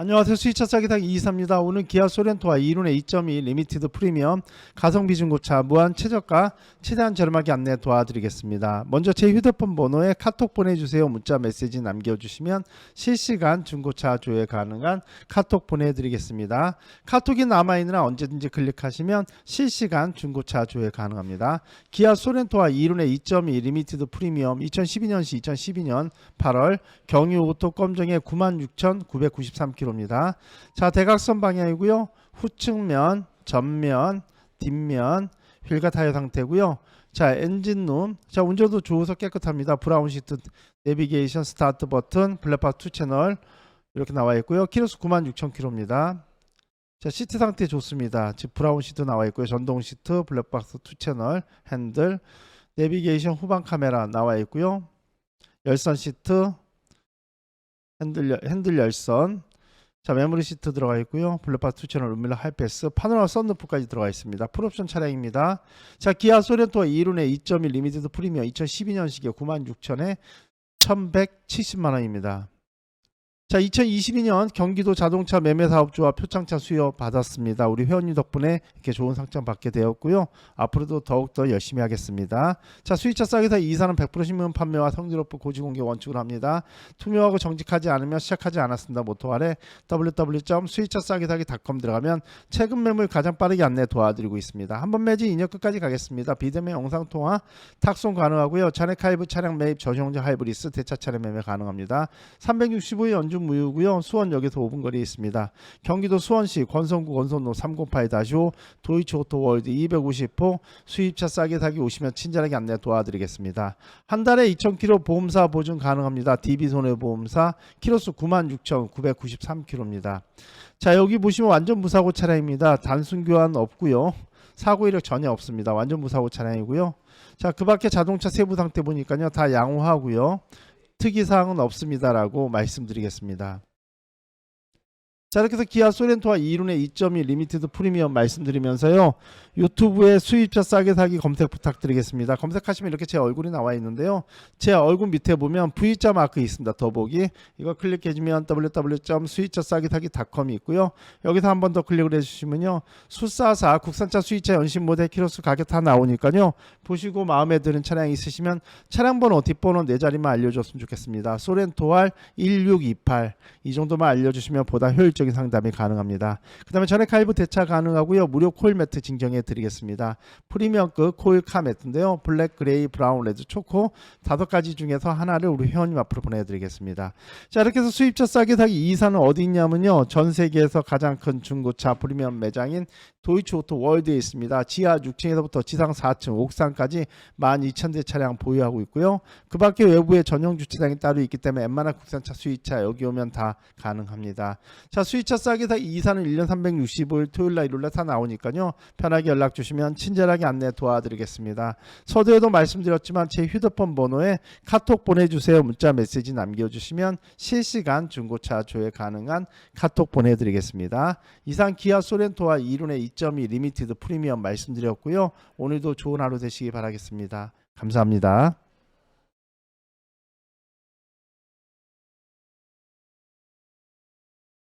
안녕하세요. 수의차 싸기당 이이사입니다. 오늘 기아 소렌토와 이룬의 2.2 리미티드 프리미엄 가성비 중고차 무한 최저가 최대한 저렴하게 안내 도와드리겠습니다. 먼저 제 휴대폰 번호에 카톡 보내주세요. 문자 메시지 남겨주시면 실시간 중고차 조회 가능한 카톡 보내드리겠습니다. 카톡이 남아있느라 언제든지 클릭하시면 실시간 중고차 조회 가능합니다. 기아 소렌토와 이룬의 2.2 리미티드 프리미엄 2012년 시 2012년 8월 경유 오토 검정의 96,993km 입니다. 자, 대각선 방향이고요. 후측면, 전면, 뒷면, 휠과 타이어 상태고요. 자, 엔진룸. 자, 운전도 좋아서 깨끗합니다. 브라운 시트, 내비게이션, 스타트 버튼, 블랙박스 2 채널 이렇게 나와 있고요. 키로수 96,000km입니다. 자, 시트 상태 좋습니다. 지금 브라운 시트 나와 있고요. 전동 시트, 블랙박스 2 채널, 핸들, 내비게이션 후방 카메라 나와 있고요. 열선 시트, 핸들 열- 핸들 열선, 자 메모리 시트 들어가 있고요. 블랙박스 2 채널 룸밀러 하이패스, 파노라마 썬루프까지 들어가 있습니다. 풀옵션 차량입니다. 자 기아 소렌토 이룬의 2.1 리미티드 프리미엄 2012년식에 96,000에 1,170만 원입니다. 자, 2022년 경기도 자동차 매매 사업주와 표창차 수여 받았습니다. 우리 회원님 덕분에 이렇게 좋은 상장 받게 되었고요. 앞으로도 더욱 더 열심히 하겠습니다. 자, 수입차 싸게 사 이 사는 100% 신문 판매와 성질없고 고지 공개 원칙으로 합니다. 투명하고 정직하지 않으면 시작하지 않았습니다. 모토 아래 www.수입차 싸게 사기.com 들어가면 최근 매물 가장 빠르게 안내 도와드리고 있습니다. 한번 매진 2년 끝까지 가겠습니다. 비대면 영상 통화 탁송 가능하고요. 차량 하이브 차량 매입 전용자 하이브리스 대차 차량 매매 가능합니다. 365일 연중 무휴고요. 수원역에서 5분 거리에 있습니다. 경기도 수원시 권성구 권선로 308-5 도이치 오토월드 250호 수입차 싸게 사기 오시면 친절하게 안내 도와드리겠습니다. 한 달에 2,000km 보험사 보증 가능합니다. DB 손해보험사 키로수 96,993km입니다. 자 여기 보시면 완전 무사고 차량입니다. 단순 교환 없고요. 사고 이력 전혀 없습니다. 완전 무사고 차량이고요. 자 그 밖에 자동차 세부 상태 보니까요 다 양호하고요. 특이 사항은 없습니다라고 말씀드리겠습니다. 자 이렇게 해서 기아 소렌토와 이룬의 2.2 리미티드 프리미엄 말씀드리면서요. 유튜브에 수입차 싸게 사기 검색 부탁드리겠습니다. 검색하시면 이렇게 제 얼굴이 나와 있는데요. 제 얼굴 밑에 보면 V자 마크 있습니다. 더보기. 이거 클릭해주면 www.수입차 싸게 사기.com이 있고요. 여기서 한 번 더 클릭을 해주시면요. 수사사 국산차 수입차 연신 모델 키로수 가격 다 나오니까요. 보시고 마음에 드는 차량 있으시면 차량 번호 뒷번호 네 자리만 알려줬으면 좋겠습니다. 소렌토알 1628 이 정도만 알려주시면 보다 효율 적인 상담이 가능합니다. 그 다음에 전액 할부 대차 가능하고요. 무료 코일 매트 증정해 드리겠습니다. 프리미엄급 코일 카 매트인데요. 블랙, 그레이, 브라운, 레드, 초코 다섯 가지 중에서 하나를 우리 회원님 앞으로 보내드리겠습니다. 자 이렇게 해서 수입차 싸게 사기 이사는 어디 있냐면요. 전 세계에서 가장 큰 중고차 프리미엄 매장인 도이치 오토 월드에 있습니다. 지하 6층에서부터 지상 4층, 옥상까지 12,000대 차량 보유하고 있고요. 그 밖에 외부에 전용 주차장이 따로 있기 때문에 웬만한 국산차 수입차 여기 오면 다 가능합니다. 자 수입차 싸게 사 이사는 1년 365일 토요일 날 일요일 날 다 나오니까요. 편하게 연락 주시면 친절하게 안내 도와드리겠습니다. 서두에도 말씀드렸지만 제 휴대폰 번호에 카톡 보내주세요. 문자 메시지 남겨주시면 실시간 중고차 조회 가능한 카톡 보내드리겠습니다. 이상 기아 소렌토와 이룬의 2.2 리미티드 프리미엄 말씀드렸고요. 오늘도 좋은 하루 되시기 바라겠습니다. 감사합니다.